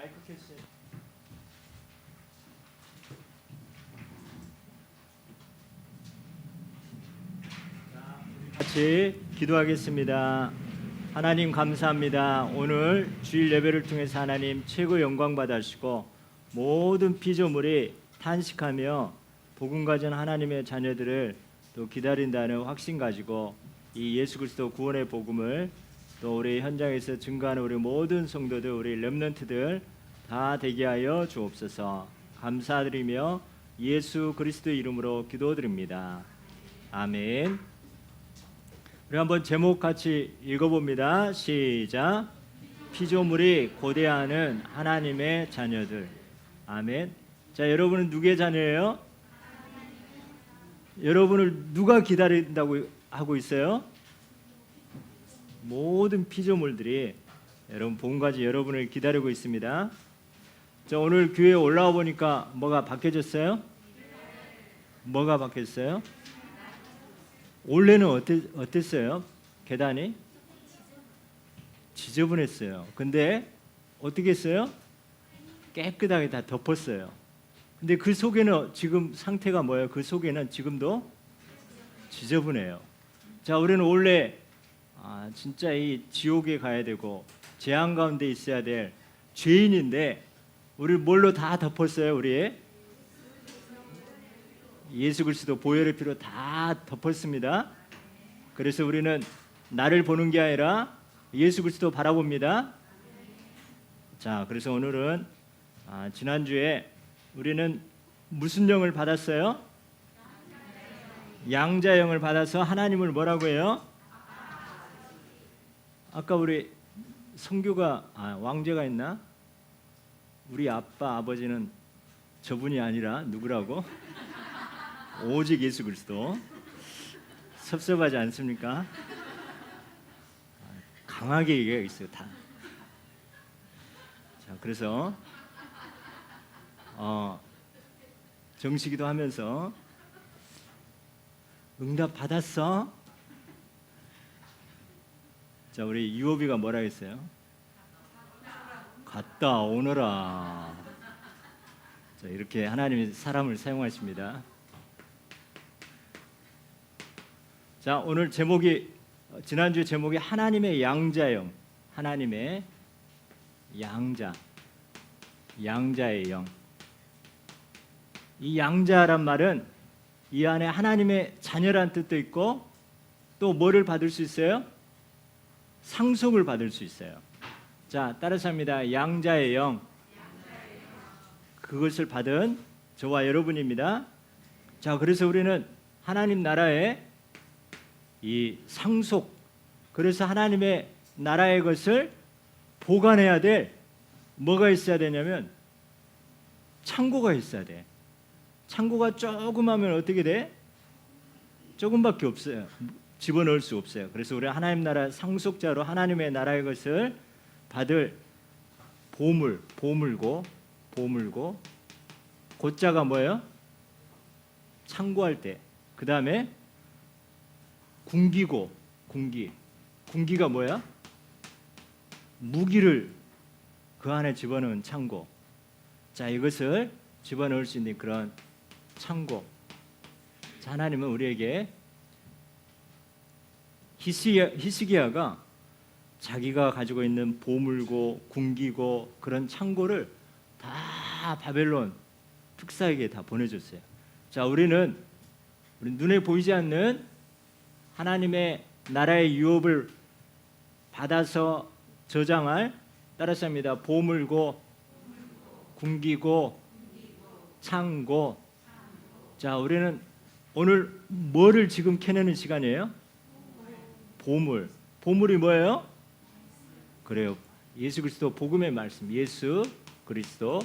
마이크 켰어요. 같이 기도하겠습니다. 하나님 감사합니다. 오늘 주일 예배를 통해서 하나님 최고 영광 받으시고 모든 피조물이 탄식하며 복음 가진 하나님의 자녀들을 또 기다린다는 확신 가지고 이 예수 그리스도 구원의 복음을 또 우리 현장에서 증거하는 우리 모든 성도들 우리 렘넌트들 다 되게 하여 주옵소서. 감사드리며 예수 그리스도 이름으로 기도드립니다. 아멘. 우리 한번 제목 같이 읽어봅니다. 시작. 피조물이 고대하는 하나님의 자녀들. 아멘. 자, 여러분은 누구의 자녀예요? 여러분을 누가 기다린다고 하고 있어요? 모든 피조물들이 여러분 본가지 여러분을 기다리고 있습니다. 자, 오늘 교회에 올라와 보니까 뭐가 바뀌어졌어요? 뭐가 바뀌었어요? 원래는 어땠, 어땠어요? 계단이 지저분했어요. 근데 어떻게 했어요? 깨끗하게 다 덮었어요. 근데 그 속에는 지금 상태가 뭐예요? 그 속에는 지금도 지저분해요. 자, 우리는 원래 아, 진짜 이 지옥에 가야 되고 재앙 가운데 있어야 될 죄인인데 우리 뭘로 다 덮었어요? 우리 예수 그리스도 보혈의 피로 다 덮었습니다. 그래서 우리는 나를 보는 게 아니라 예수 그리스도 바라봅니다. 자, 그래서 오늘은 아, 지난주에 우리는 무슨 영을 받았어요? 양자 영을 받아서 하나님을 뭐라고 해요? 아까 우리 성교가 아, 왕제가 있나? 우리 아빠 아버지는 저분이 아니라 누구라고? 오직 예수 그리스도. 섭섭하지 않습니까? 강하게 얘기하고 있어요 다. 자 그래서 어, 정식이도 하면서 응답 받았어? 자 우리 유호비가 뭐라 했어요? 갔다 오너라. 자 이렇게 하나님이 사람을 사용하십니다. 자 오늘 제목이 어, 지난주 제목이 하나님의 양자영, 하나님의 양자, 양자의 영. 이 양자란 말은 이 안에 하나님의 자녀란 뜻도 있고 또 뭐를 받을 수 있어요? 상속을 받을 수 있어요. 자, 따라서 합니다. 양자의 영. 그것을 받은 저와 여러분입니다. 자, 그래서 우리는 하나님 나라의 이 상속 그래서 하나님의 나라의 것을 보관해야 될 뭐가 있어야 되냐면 창고가 있어야 돼. 창고가 조금 하면 어떻게 돼? 조금밖에 없어요. 집어넣을 수 없어요. 그래서 우리 하나님 나라 상속자로 하나님의 나라의 것을 받을 보물, 보물고, 보물고, 고자가 뭐예요? 창고할 때. 그 다음에 군기고, 군기. 군기가 뭐야? 무기를 그 안에 집어넣은 창고. 자, 이것을 집어넣을 수 있는 그런 창고. 자, 하나님은 우리에게 히스기야, 히스기야 가 자기가 가지고 있는 보물고 군기고 그런 창고를 다 바벨론 특사에게 다 보내줬어요. 자, 우리는 우리 눈에 보이지 않는 하나님의 나라의 유업을 받아서 저장할 따라서 합니다. 보물고 군기고 창고. 자, 우리는 오늘 뭐를 지금 캐내는 시간이에요? 보물. 보물이 뭐예요? 그래요. 예수 그리스도 복음의 말씀. 예수 그리스도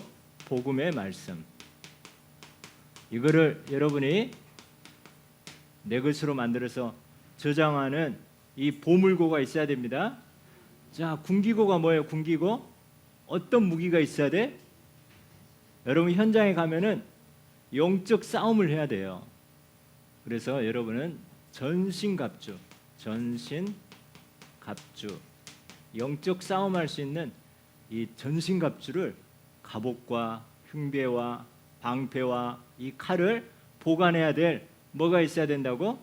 복음의 말씀. 이거를 여러분이 내 것으로 만들어서 저장하는 이 보물고가 있어야 됩니다. 자, 군기고가 뭐예요? 군기고 어떤 무기가 있어야 돼? 여러분 현장에 가면은 영적 싸움을 해야 돼요. 그래서 여러분은 전신갑주, 전신 갑주, 영적 싸움할 수 있는 이 전신 갑주를 갑옷과 흉배와 방패와 이 칼을 보관해야 될 뭐가 있어야 된다고?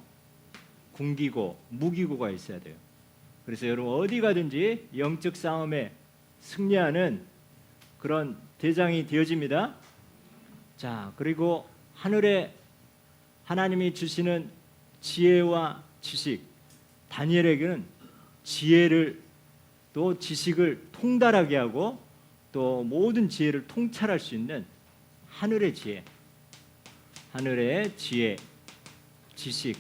군기고 무기고가 있어야 돼요. 그래서 여러분 어디 가든지 영적 싸움에 승리하는 그런 대장이 되어집니다. 자, 그리고 하늘에 하나님이 주시는 지혜와 지식, 다니엘에게는 지혜를 또 지식을 통달하게 하고 또 모든 지혜를 통찰할 수 있는 하늘의 지혜, 하늘의 지혜, 지식,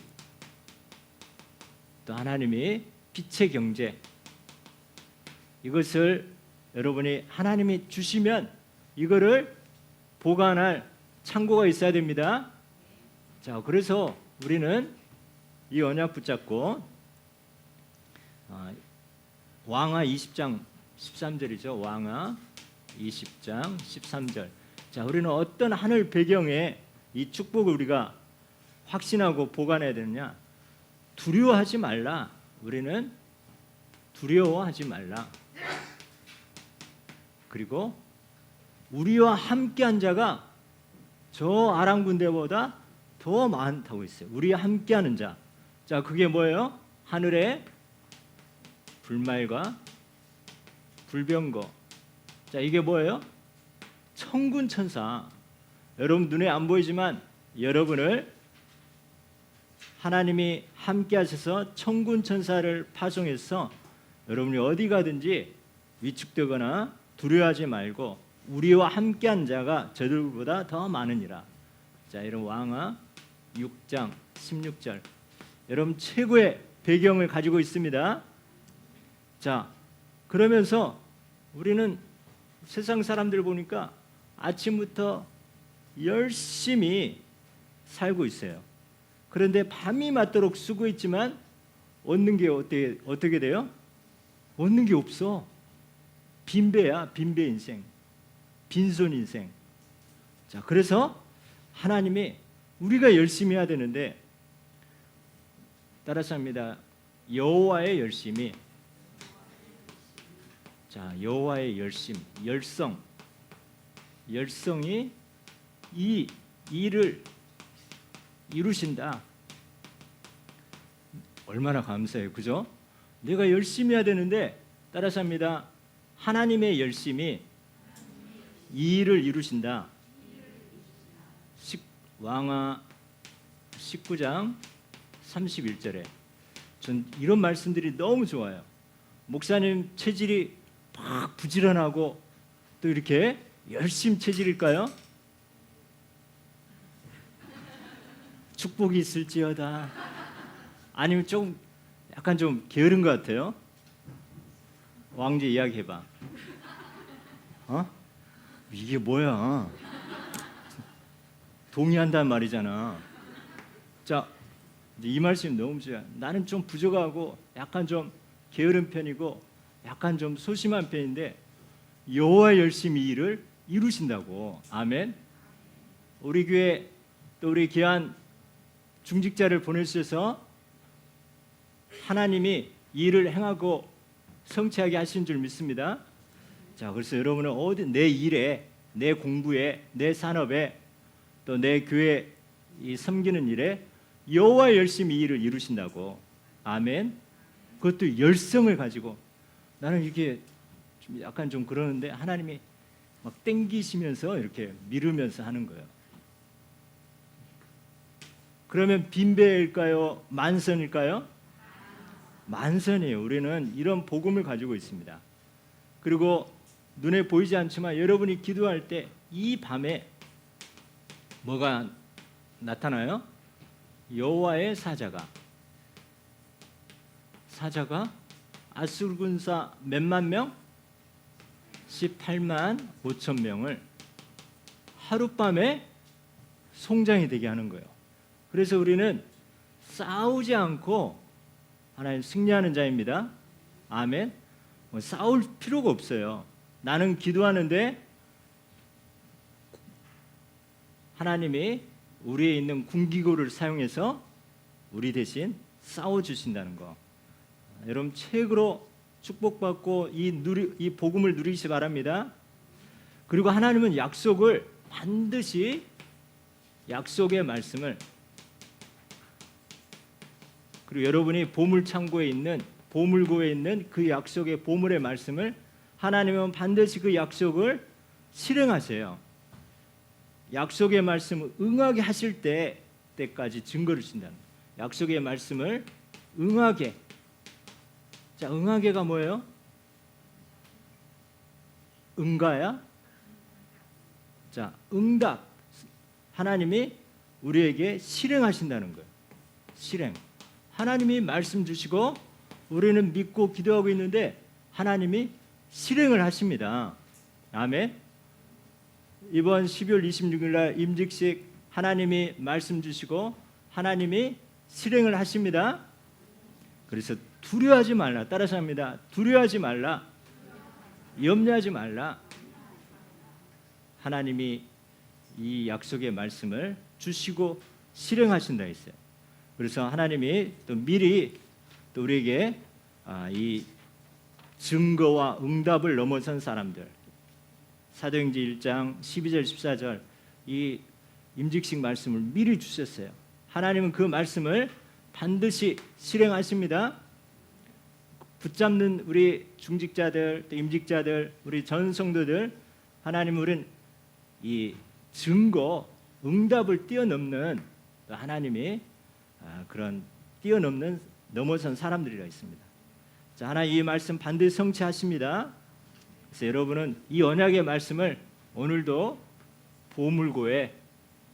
또 하나님이 빛의 경제 이것을 여러분이 하나님이 주시면 이거를 보관할 창고가 있어야 됩니다. 자, 그래서 우리는 이 언약 붙잡고 아, 왕하 20장 13절이죠. 왕하 20장 13절. 자, 우리는 어떤 하늘 배경에 이 축복을 우리가 확신하고 보관해야 되느냐? 두려워하지 말라. 우리는 두려워하지 말라. 그리고 우리와 함께한 자가 저 아람 군대보다 더 많다고 했어요. 우리와 함께하는 자. 자, 그게 뭐예요? 하늘에 불말과 불병거. 자, 이게 뭐예요? 천군 천사. 여러분 눈에 안 보이지만 여러분을 하나님이 함께 하셔서 천군 천사를 파송해서 여러분이 어디 가든지 위축되거나 두려워하지 말고 우리와 함께한 자가 저들보다 더 많으니라. 자, 이런 왕하 6장 16절. 여러분 최고의 배경을 가지고 있습니다. 자, 그러면서 우리는 세상 사람들 보니까 아침부터 열심히 살고 있어요. 그런데 밤이 맞도록 쓰고 있지만 얻는 게 어떻게 어떻게 돼요? 얻는 게 없어. 빈배야, 빈배 인생. 빈손 인생. 자, 그래서 하나님이 우리가 열심히 해야 되는데 따라서 합니다. 여호와의 열심이 자, 여호와의 열심, 열성. 열성이 이 일을 이루신다. 얼마나 감사해요. 그죠? 내가 열심히 해야 되는데 따라서 합니다. 하나님의 열심이 이 일을 이루신다. 십- 왕하 19장 31절에 전 이런 말씀들이 너무 좋아요. 목사님 체질이 막 부지런하고 또 이렇게 열심 체질일까요? 축복이 있을지어다. 아니면 좀 약간 좀 게으른 것 같아요. 왕제 이야기 해봐. 어? 이게 뭐야? 동의한단 말이잖아. 자, 이 말씀이 너무 좋아. 나는 좀 부족하고 약간 좀 게으른 편이고 약간 좀 소심한 편인데 여호와 열심히 일을 이루신다고. 아멘. 우리 교회 또 우리 귀한 중직자를 보내주셔서 하나님이 이 일을 행하고 성취하게 하신 줄 믿습니다. 자, 그래서 여러분은 어디 내 일에, 내 공부에, 내 산업에, 또 내 교회 이 섬기는 일에 여호와 열심히 이 일을 이루신다고. 아멘. 그것도 열성을 가지고 나는 이게 좀 약간 좀 그러는데 하나님이 막 땡기시면서 이렇게 미루면서 하는 거예요. 그러면 빈배일까요? 만선일까요? 만선이에요. 우리는 이런 복음을 가지고 있습니다. 그리고 눈에 보이지 않지만 여러분이 기도할 때 이 밤에 뭐가 나타나요? 여호와의 사자가 사자가 아수르 군사 몇만 명? 18만 5천 명을 하룻밤에 송장이 되게 하는 거예요. 그래서 우리는 싸우지 않고 하나님 승리하는 자입니다. 아멘. 뭐 싸울 필요가 없어요. 나는 기도하는데 하나님이 우리에 있는 군기고를 사용해서 우리 대신 싸워 주신다는 거. 여러분 책으로 축복받고 이 누리 이 복음을 누리시 바랍니다. 그리고 하나님은 약속을 반드시 약속의 말씀을 그리고 여러분이 보물 창고에 있는 보물고에 있는 그 약속의 보물의 말씀을 하나님은 반드시 그 약속을 실행하세요. 약속의 말씀을 응하게 하실 때 때까지 증거를 준다는. 약속의 말씀을 응하게. 자, 응하게가 뭐예요? 응가야? 자, 응답. 하나님이 우리에게 실행하신다는 거예요. 실행. 하나님이 말씀 주시고 우리는 믿고 기도하고 있는데 하나님이 실행을 하십니다. 아멘. 이번 12월 26일 날 임직식 하나님이 말씀 주시고 하나님이 실행을 하십니다. 그래서 두려워하지 말라. 따라서 합니다. 두려워하지 말라. 염려하지 말라. 하나님이 이 약속의 말씀을 주시고 실행하신다 했어요. 그래서 하나님이 또 미리 또 우리에게 아, 이 증거와 응답을 넘어선 사람들 사도행전 1장 12절 14절 이 임직식 말씀을 미리 주셨어요. 하나님은 그 말씀을 반드시 실행하십니다. 붙잡는 우리 중직자들, 또 임직자들, 우리 전 성도들 하나님 우리는 이 증거, 응답을 뛰어넘는 또 하나님이 아, 그런 뛰어넘는 넘어선 사람들이라 있습니다. 자, 하나님 이 말씀 반드시 성취하십니다. 그래서 여러분은 이 언약의 말씀을 오늘도 보물고에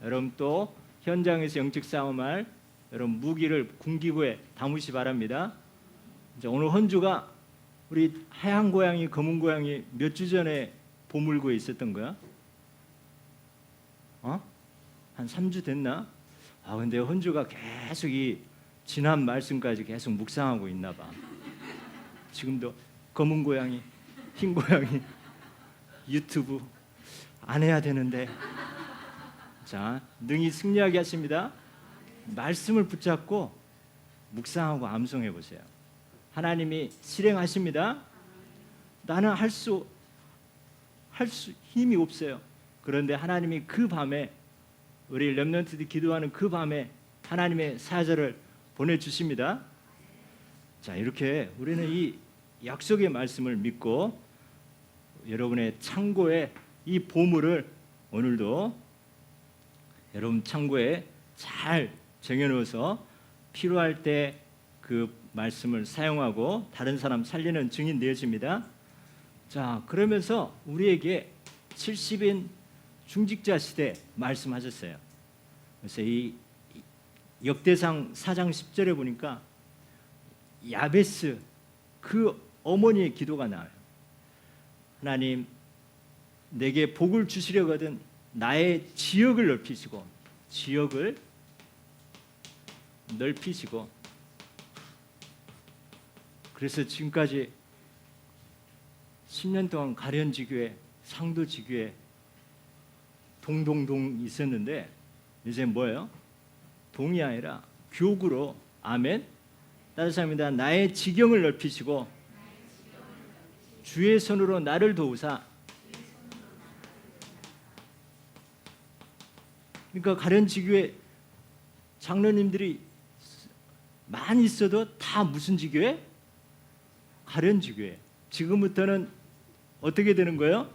여러분 또 현장에서 영적 싸움할 여러분 무기를 군기고에 담으시 바랍니다. 이제 오늘 헌주가 우리 하얀 고양이, 검은 고양이 몇 주 전에 보물고에 있었던 거야? 어? 한 3주 됐나? 아 근데 헌주가 계속 이 지난 말씀까지 계속 묵상하고 있나 봐. 지금도 검은 고양이, 흰 고양이 유튜브 안 해야 되는데 자 능히 승리하게 하십니다. 말씀을 붙잡고 묵상하고 암송해 보세요. 하나님이 실행하십니다. 나는 할 수 할 수 힘이 없어요. 그런데 하나님이 그 밤에 우리 렘넌트들이 기도하는 그 밤에 하나님의 사절을 보내 주십니다. 자, 이렇게 우리는 이 약속의 말씀을 믿고 여러분의 창고에 이 보물을 오늘도 여러분 창고에 잘 정해놓아서 필요할 때 그 말씀을 사용하고 다른 사람 살리는 증인 되어집니다. 자, 그러면서 우리에게 70인 중직자 시대 말씀하셨어요. 그래서 이 역대상 4장 10절에 보니까 야베스 그 어머니의 기도가 나와요. 하나님 내게 복을 주시려거든 나의 지역을 넓히시고 지역을 넓히시고 그래서 지금까지 10년 동안 가련지교회, 상도지교회 동동동 있었는데 이제 뭐예요? 동이 아니라 교구로 아멘. 따뜻 합니다. 나의 지경을 넓히시고 주의 손으로 나를 도우사. 그러니까 가련지교회 장로님들이 많이 있어도 다 무슨 지교회? 가련지 교회. 지금부터는 어떻게 되는 거예요?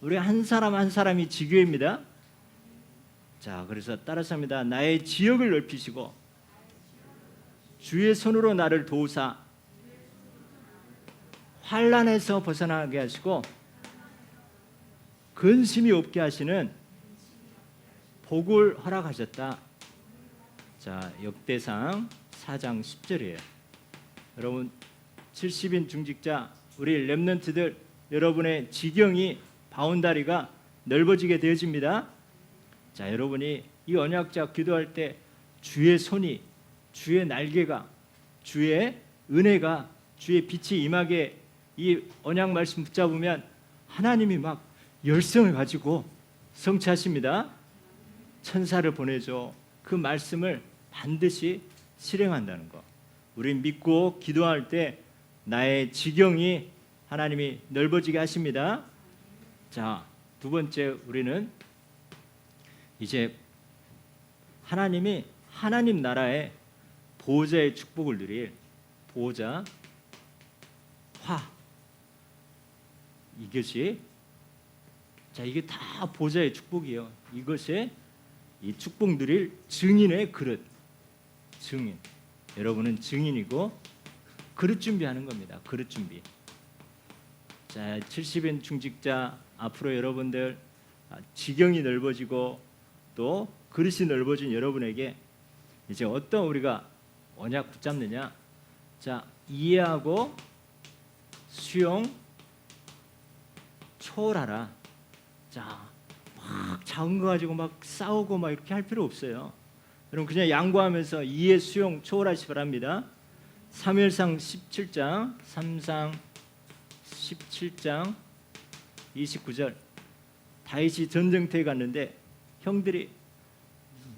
우리 한 사람 한 사람이 지교입니다. 자, 그래서 따라서 합니다. 나의 지역을 넓히시고 주의 손으로 나를 도우사 환란에서 벗어나게 하시고 근심이 없게 하시는 복을 허락하셨다. 자, 역대상 4장 10절이에요. 여러분 70인 중직자 우리 렘넌트들 여러분의 지경이 바운다리가 넓어지게 되어집니다. 자, 여러분이 이 언약자 기도할 때 주의 손이 주의 날개가 주의 은혜가 주의 빛이 임하게 이 언약 말씀 붙잡으면 하나님이 막 열성을 가지고 성취하십니다. 천사를 보내줘 그 말씀을 반드시 실행한다는 거. 우리 믿고 기도할 때 나의 지경이 하나님이 넓어지게 하십니다. 자, 두 번째 우리는 이제 하나님이 하나님 나라의 보호자의 축복을 누릴 보호자 화 이것이 자 이게 다 보좌의 축복이에요. 이것이 이 축복 누릴 증인의 그릇 증인 여러분은 증인이고 그릇 준비하는 겁니다. 그릇 준비. 자 70인 중직자 앞으로 여러분들 아, 지경이 넓어지고 또 그릇이 넓어진 여러분에게 이제 어떤 우리가 언약 붙잡느냐 자 이해하고 수용 초월하라 자 막 작은 거 가지고 막 싸우고 막 이렇게 할 필요 없어요 여러분 그냥 양보하면서 이해 수용 초월하시 바랍니다 사무엘상 17장 3상 17장 29절 다윗이 전쟁터에 갔는데 형들이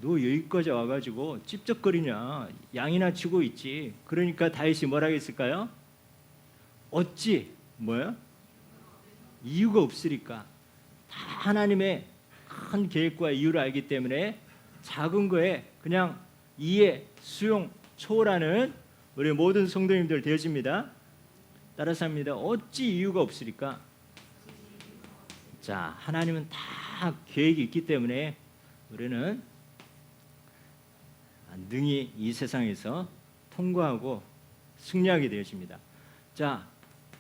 너 여기까지 와가지고 찝쩍거리냐 양이나 치고 있지 그러니까 다윗이 뭐라고 했을까요? 어찌 뭐야? 이유가 없으니까 다 하나님의 큰 계획과 이유를 알기 때문에 작은 거에 그냥 이해 수용 초월하는 우리 모든 성도님들 되어집니다. 따라서 합니다. 어찌 이유가 없으니까 자 하나님은 다 계획이 있기 때문에 우리는 능히 이 세상에서 통과하고 승리하게 되어집니다. 자,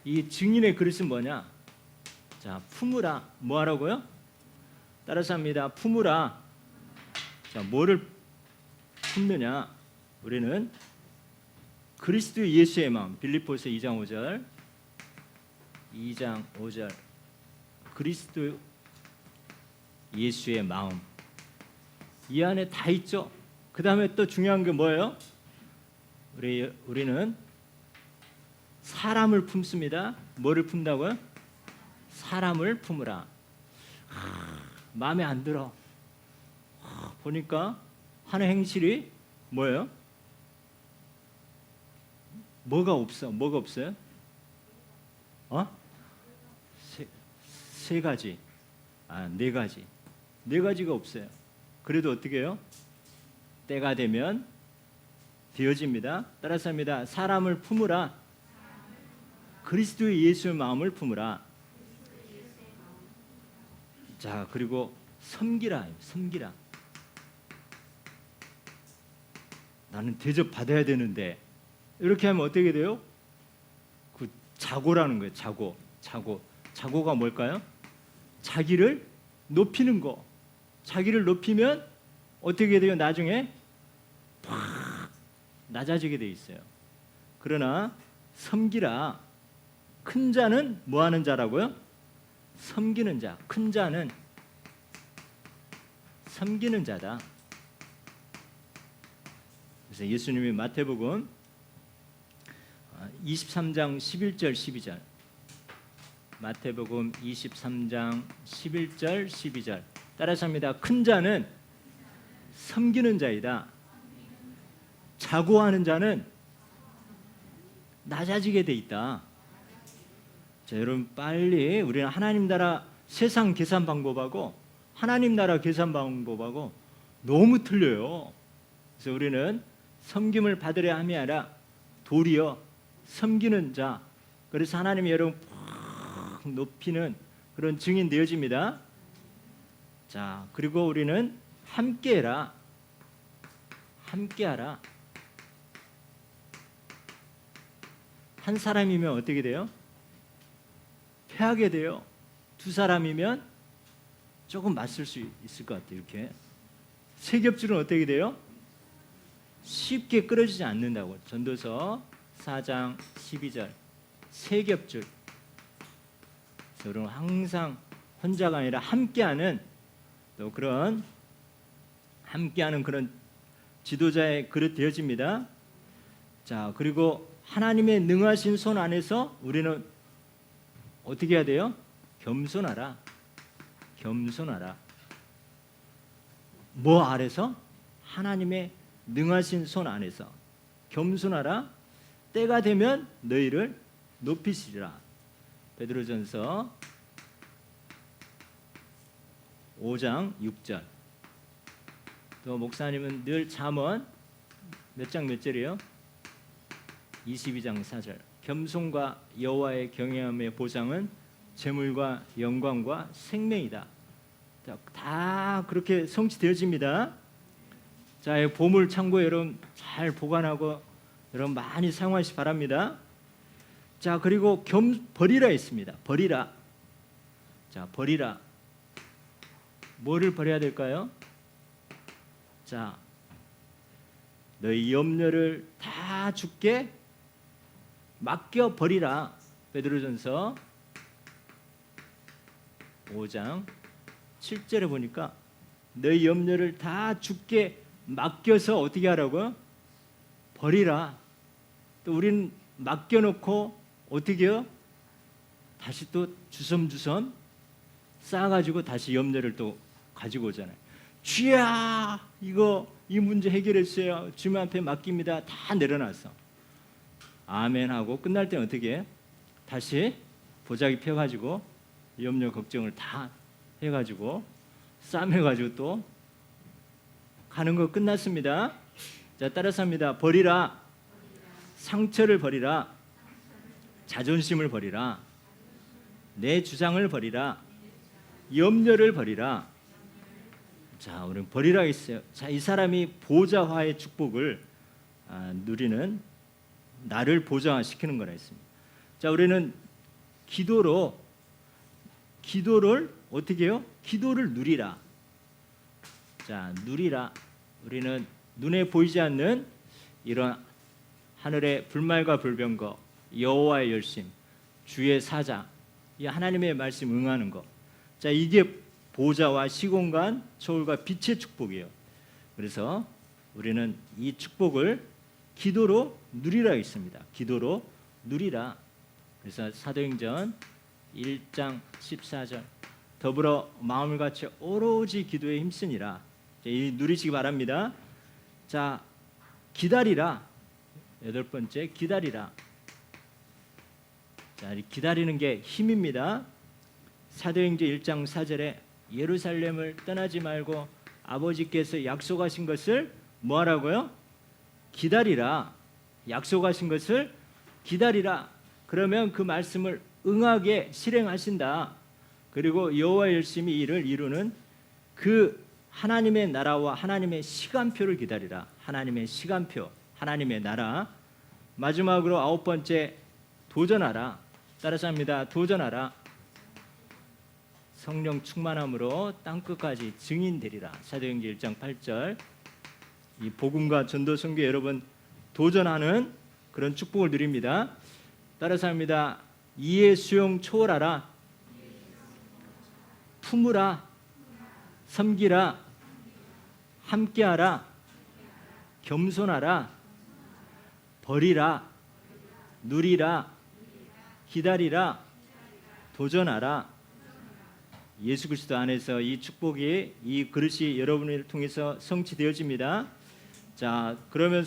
이 증인의 그릇은 뭐냐? 자, 품으라. 뭐 하라고요? 따라서 합니다. 품으라. 자, 뭐를 품느냐? 우리는 그리스도 예수의 마음. 빌립보서 2장 5절. 2장 5절. 그리스도 예수의 마음. 이 안에 다 있죠. 그 다음에 또 중요한 게 뭐예요? 우리 우리는 사람을 품습니다. 뭐를 품다고요? 사람을 품으라. 하, 마음에 안 들어. 하, 보니까 하는 행실이 뭐예요? 뭐가 없어? 뭐가 없어요? 어? 세, 세 가지. 아, 네 가지. 네 가지가 없어요. 그래도 어떻게 해요? 때가 되면 되어집니다. 따라서 합니다. 사람을 품으라. 그리스도의 예수의 마음을 품으라. 자, 그리고 섬기라. 섬기라. 나는 대접 받아야 되는데 이렇게 하면 어떻게 돼요? 그 자고라는 거예요. 자고. 자고. 자고가 뭘까요? 자기를 높이는 거. 자기를 높이면 어떻게 돼요? 나중에 확 낮아지게 돼 있어요. 그러나 섬기라. 큰 자는 뭐 하는 자라고요? 섬기는 자. 큰 자는 섬기는 자다. 그래서 예수님이 마태복음 23장 11절 12절 마태복음 23장 11절 12절 따라서 합니다. 큰 자는 섬기는 자이다. 자고하는 자는 낮아지게 돼 있다. 자, 여러분 빨리 우리는 하나님 나라 세상 계산 방법하고 하나님 나라 계산 방법하고 너무 틀려요. 그래서 우리는 섬김을 받으려 함이 아니라 도리어 섬기는 자. 그래서 하나님이 여러분 팍 높이는 그런 증인 되어집니다. 자, 그리고 우리는 함께해라. 함께하라. 한 사람이면 어떻게 돼요? 패하게 돼요. 두 사람이면 조금 맞설 수 있을 것 같아요. 이렇게 세 겹줄은 어떻게 돼요? 쉽게 끊어지지 않는다고. 전도서 4장 12절 세 겹줄. 여러분 항상 혼자가 아니라 함께하는 또 그런 함께하는 그런 지도자의 그릇 되어집니다. 자 그리고 하나님의 능하신 손 안에서 우리는 어떻게 해야 돼요? 겸손하라. 겸손하라. 뭐 아래서? 하나님의 능하신 손 안에서 겸손하라. 때가 되면 너희를 높이시리라. 베드로전서 5장 6절. 또 목사님은 늘 잠언 몇 장 몇 절이요? 22장 4절. 겸손과 여호와의 경외함의 보상은 재물과 영광과 생명이다. 자, 다 그렇게 성취되어집니다. 자, 이 보물 창고에 여러분 잘 보관하고 여러분 많이 사용하시 기 바랍니다. 자, 그리고 겸 버리라 있습니다. 버리라. 자, 버리라. 뭐를 버려야 될까요? 자, 너희 염려를 다 죽게 맡겨 버리라. 베드로전서 5장 7절에 보니까 너희 염려를 다 죽게 맡겨서 어떻게 하라고요? 버리라. 또 우리는 맡겨놓고 어떻게요? 다시 또 주섬주섬 쌓아가지고 다시 염려를 또 가지고 오잖아요. 주야 이거 이 문제 해결했어요. 주님 앞에 맡깁니다. 다 내려놨어. 아멘 하고 끝날 때는 어떻게 해? 다시 보자기 펴가지고 염려 걱정을 다 해가지고 싸매가지고 또 가는 거 끝났습니다. 자 따라서 합니다. 버리라 상처를 버리라 자존심을 버리라 내 주장을 버리라 염려를 버리라 자 우리는 버리라 했어요. 자 이 사람이 보좌화의 축복을 아, 누리는 나를 보좌화시키는 거라 했습니다. 자 우리는 기도로 기도를 어떻게 해요? 기도를 누리라. 자, 누리라. 우리는 눈에 보이지 않는 이런 하늘의 불말과 불병거, 여호와의 열심, 주의 사자, 이 하나님의 말씀 응하는 것. 자, 이게 보좌와 시공간, 초월과 빛의 축복이에요. 그래서 우리는 이 축복을 기도로 누리라 있습니다. 기도로 누리라. 그래서 사도행전 1장 14절 더불어 마음을 같이 오로지 기도에 힘쓰니라. 자, 이 누리시기 바랍니다. 자, 기다리라. 여덟 번째 기다리라. 자, 이 기다리는 게 힘입니다. 사도행전 1장 4절에 예루살렘을 떠나지 말고 아버지께서 약속하신 것을 뭐 하라고요? 기다리라. 약속하신 것을 기다리라. 그러면 그 말씀을 응하게 실행하신다. 그리고 여호와 열심히 일을 이루는 그 하나님의 나라와 하나님의 시간표를 기다리라. 하나님의 시간표, 하나님의 나라. 마지막으로 아홉 번째 도전하라. 따라서 합니다. 도전하라. 성령 충만함으로 땅 끝까지 증인되리라. 사도행전 1장 8절. 이 복음과 전도 선교 여러분 도전하는 그런 축복을 드립니다. 따라서 합니다. 이해 수용 초월하라. 품으라. 섬기라. 함께하라. 겸손하라. 버리라. 누리라. 기다리라. 도전하라. 예수 그리스도 안에서 이 축복이 이 그릇이 여러분을 통해서 성취되어집니다. 자, 그러면서